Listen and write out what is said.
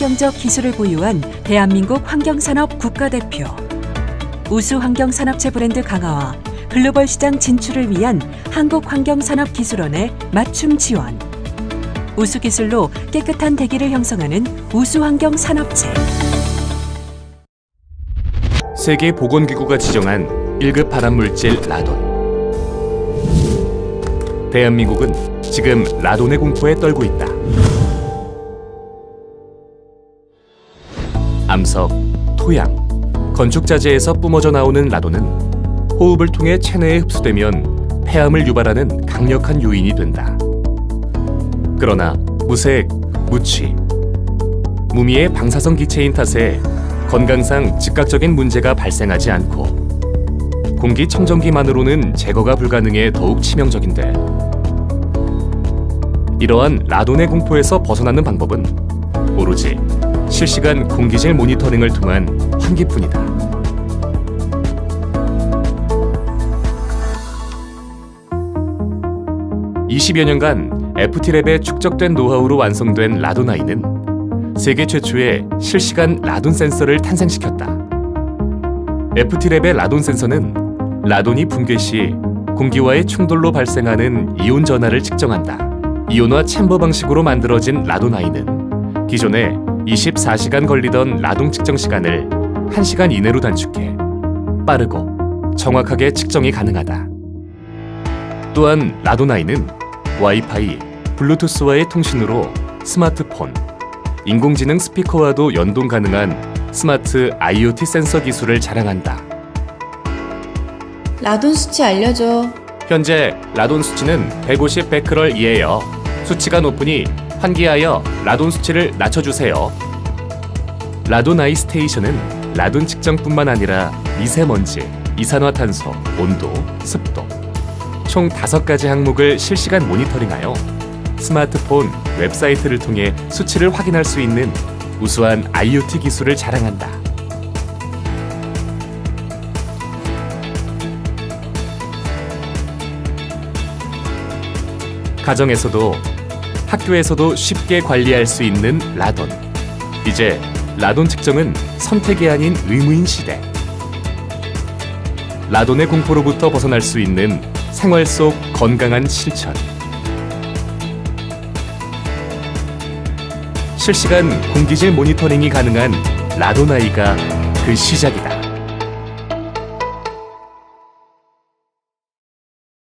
친환경적 기술을 보유한 대한민국 환경산업 국가대표. 우수 환경산업체 브랜드 강화와 글로벌 시장 진출을 위한 한국환경산업기술원의 맞춤 지원. 우수 기술로 깨끗한 대기를 형성하는 우수 환경 산업체. 세계 보건기구가 지정한 1급 발암물질 라돈. 대한민국은 지금 라돈의 공포에 떨고 있다. 암석, 토양, 건축자재에서 뿜어져 나오는 라돈은 호흡을 통해 체내에 흡수되면 폐암을 유발하는 강력한 요인이 된다. 그러나 무색, 무취, 무미의 방사성 기체인 탓에 건강상 즉각적인 문제가 발생하지 않고 공기 청정기만으로는 제거가 불가능해 더욱 치명적인데 이러한 라돈의 공포에서 벗어나는 방법은 오로지 실시간 공기질 모니터링을 통한 환기뿐이다. (20여) 년간 FT랩에 축적된 노하우로 완성된 라도나이는 세계 최초의 실시간 라돈 센서를 탄생시켰다. FT랩의 라돈 센서는 라돈이 붕괴 시 공기와의 충돌로 발생하는 이온 전하를 측정한다. 이온화 챔버 방식으로 만들어진 라도나이는 기존에 24시간 걸리던 라동 측정 시간을 1시간 이내로 단축해 빠르고 정확하게 측정이 가능하다. 또한 라도나이는 와이파이, 블루투스와의 통신으로 스마트폰, 인공지능 스피커와도 연동 가능한 스마트 IoT 센서 기술을 자랑한다. 라돈 수치 알려줘. 현재 라돈 수치는 150 베크럴 이에요. 수치가 높으니 환기하여 라돈 수치를 낮춰주세요. 라돈 아이 스테이션은 라돈 측정뿐만 아니라 미세먼지, 이산화탄소, 온도, 습도 총 5가지 항목을 실시간 모니터링하여 스마트폰, 웹사이트를 통해 수치를 확인할 수 있는 우수한 IoT 기술을 자랑한다. 가정에서도 학교에서도 쉽게 관리할 수 있는 라돈. 이제 라돈 측정은 선택이 아닌 의무인 시대. 라돈의 공포로부터 벗어날 수 있는 생활 속 건강한 실천. 실시간 공기질 모니터링이 가능한 라도나이가 그 시작이다.